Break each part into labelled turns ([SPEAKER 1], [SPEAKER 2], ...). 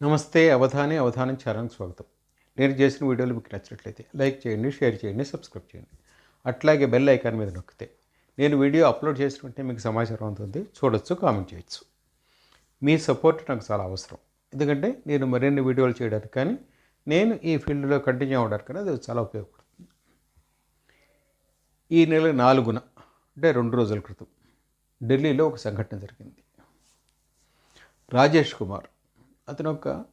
[SPEAKER 1] నమస్తే అవధాని అవధానం ఛానల్కి స్వాగతం. నేను చేసిన వీడియోలు మీకు నచ్చినట్లయితే లైక్ చేయండి షేర్ చేయండి సబ్స్క్రైబ్ చేయండి. అట్లాగే బెల్ ఐకాన్ మీద నొక్కితే నేను వీడియో అప్లోడ్ చేసిన వెంటనే మీకు సమాచారం ఉంటుంది. చూడొచ్చు కామెంట్ చేయొచ్చు. మీ సపోర్ట్ నాకు చాలా అవసరం. ఎందుకంటే నేను మరిన్ని వీడియోలు చేయడానికి కానీ నేను ఈ ఫీల్డ్లో కంటిన్యూ అవ్వడానికి కానీ అది చాలా ఉపయోగపడుతుంది. ఈ నెల నాలుగున అంటే రెండు రోజుల క్రితం ఢిల్లీలో ఒక సంఘటన జరిగింది. రాజేష్ కుమార్ అతను ఒక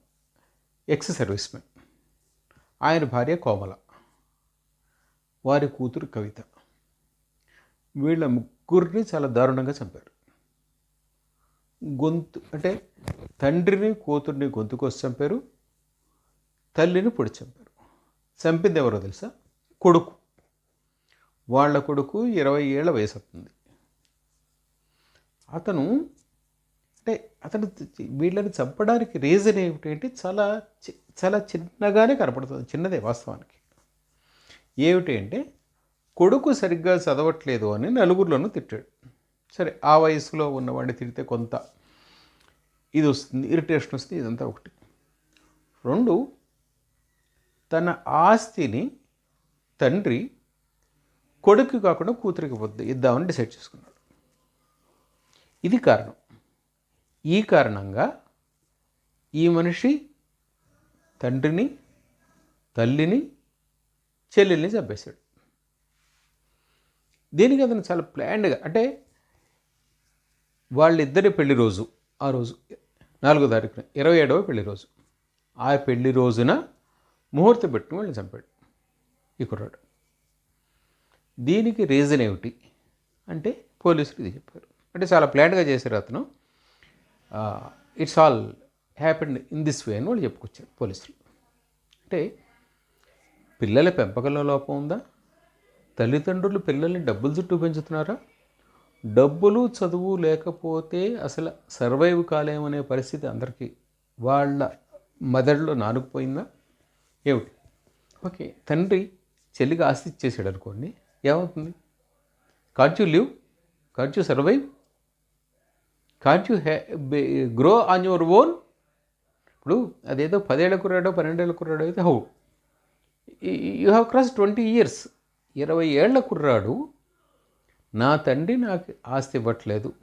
[SPEAKER 1] ఎక్స్ సర్వీస్మెన్ ఆయన భార్య కోమల. వారి కూతురు కవిత. వీళ్ళ ముగ్గురిని చాలా దారుణంగా చంపారు. గొంతు అంటే తండ్రిని కూతుర్ని గొంతుకోసి చంపారు. తల్లిని పొడి చంపారు. చంపింది ఎవరో తెలుసా? కొడుకు. వాళ్ళ కొడుకు ఇరవై ఏళ్ళ వయసు అవుతుంది అతను అతను వీళ్ళని చంపడానికి రీజన్ ఏమిటంటే చాలా చి- చాలా చిన్నగానే కనపడుతుంది చిన్నదే వాస్తవానికి. ఏమిటి అంటే కొడుకు సరిగ్గా చదవట్లేదు అని నలుగురిలోనూ తిట్టాడు. సరే ఆ వయసులో ఉన్నవాడిని తిడితే కొంత ఇది వస్తుంది ఇరిటేషన్ వస్తుంది ఇదంతా ఒకటి. రెండు తన ఆస్తిని తండ్రి కొడుకు కాకుండా కూతురికి వద్దు ఇద్దామని డిసైడ్ చేసుకున్నాడు. ఇది కారణం. ఈ కారణంగా ఈ మనిషి తండ్రిని తల్లిని చెల్లెల్ని చంపేశాడు. దీనికి అతను చాలా ప్లాన్డ్గా అంటే వాళ్ళిద్దరి పెళ్ళి రోజు ఆ రోజు నాలుగో తారీఖున ఇరవై ఏడవ పెళ్ళి రోజు ఆ పెళ్ళి రోజున ముహూర్తం పెట్టుకుని వాళ్ళని చంపాడు ఈ కుర్రాడు. దీనికి రీజన్ ఏమిటి? అంటే పోలీసులు ఇది చెప్పారు. అంటే చాలా ప్లాన్గా చేశారు అతను. It's all happened in this way అని వాళ్ళు చెప్పుకొచ్చారు పోలీసులు. అంటే పిల్లల పెంపకంలో లోపం ఉందా? తల్లిదండ్రులు పిల్లల్ని డబ్బులు చుట్టూ పెంచుతున్నారా? డబ్బులు చదువు లేకపోతే అసలు సర్వైవ్ కాలేమనే పరిస్థితి అందరికీ వాళ్ళ మెదడులో నానుకుపోయిందా? ఏమిటి? ఓకే తండ్రి చెల్లికి ఆస్తి ఇచ్చేసాడు అనుకోండి ఏమవుతుంది? Can't you live can't you survive can't you grow on your own ఇప్పుడు అదేదో పదేళ్ళ కుర్రాడో పన్నెండేళ్ళ కుర్రాడో అయితే how? You have cross twenty years ఇరవై ఏళ్ళ కుర్రాడు నా తండ్రి నాకు ఆస్తి ఇవ్వట్లేదు.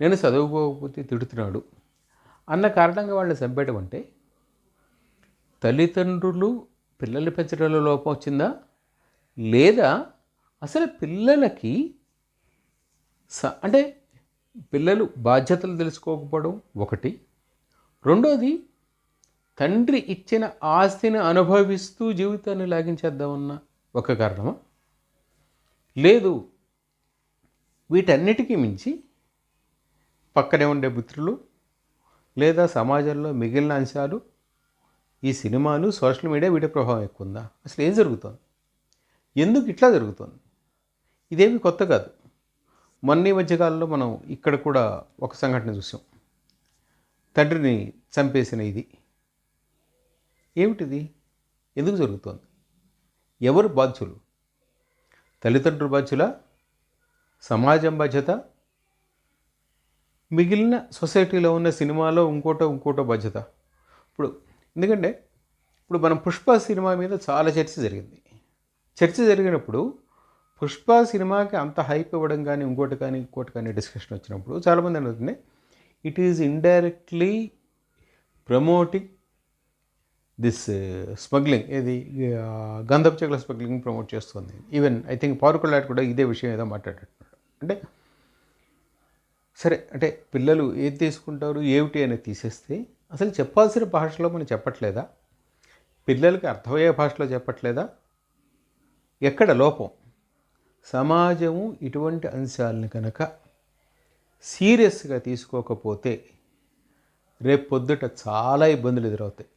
[SPEAKER 1] నేను చదువుకోకపోతే తిడుతున్నాడు. అన్న కారణంగా వాళ్ళని చంపేయడం అంటే తల్లిదండ్రులు పిల్లల్ని పెంచడంలో లోపం వచ్చిందా? లేదా అసలు పిల్లలకి స అంటే పిల్లలు బాధ్యతలు తెలుసుకోకపోవడం ఒకటి. రెండోది తండ్రి ఇచ్చిన ఆస్తిని అనుభవిస్తూ జీవితాన్ని లాగించేద్దామన్న ఒక కారణమా? లేదు వీటన్నిటికీ మించి పక్కనే ఉండే మిత్రులు లేదా సమాజంలో మిగిలిన అంశాలు ఈ సినిమాలు సోషల్ మీడియా వీటి ప్రభావం ఎక్కువ ఉందా అసలు ఏం జరుగుతోంది? ఎందుకు ఇట్లా జరుగుతోంది? ఇదేమి కొత్త కాదు. మొన్న ఈ మధ్యకాలంలో మనం ఇక్కడ కూడా ఒక సంఘటన చూసాం. తండ్రిని చంపేసిన ఇది. ఏమిటిది? ఎందుకు జరుగుతోంది? ఎవరు బాధ్యులు? తల్లిదండ్రుల బాధ్యుల? సమాజం బాధ్యత? మిగిలిన సొసైటీలో ఉన్న సినిమాలో ఇంకోటో ఇంకోటో బాధ్యత. ఇప్పుడు ఎందుకంటే ఇప్పుడు మనం పుష్ప సినిమా మీద చాలా చర్చ జరిగింది. చర్చ జరిగినప్పుడు పుష్ప సినిమాకి అంత హైప్ ఇవ్వడం కానీ ఇంకోటి కానీ ఇంకోటి కానీ డిస్కషన్ వచ్చినప్పుడు చాలామంది అనుకుంటుంది it is indirectly promoting this smuggling ఏది గంధపు చెక్కల స్మగ్లింగ్ ప్రమోట్ చేస్తుంది. ఈవెన్ ఐ థింక్ పవర్ కూడా ఇదే విషయం ఏదో మాట్లాడుతున్నాడు అంటే సరే అంటే పిల్లలు ఏది తీసుకుంటారు ఏమిటి అనేది తీసేస్తే అసలు చెప్పాల్సిన భాషలో మనం చెప్పట్లేదా? పిల్లలకి అర్థమయ్యే భాషలో చెప్పట్లేదా? ఎక్కడ లోపం? సమాజము ఇటువంటి అంశాలను కనుక సీరియస్గా తీసుకోకపోతే రేపు పొద్దుట చాలా ఇబ్బందులు ఎదురవుతాయి.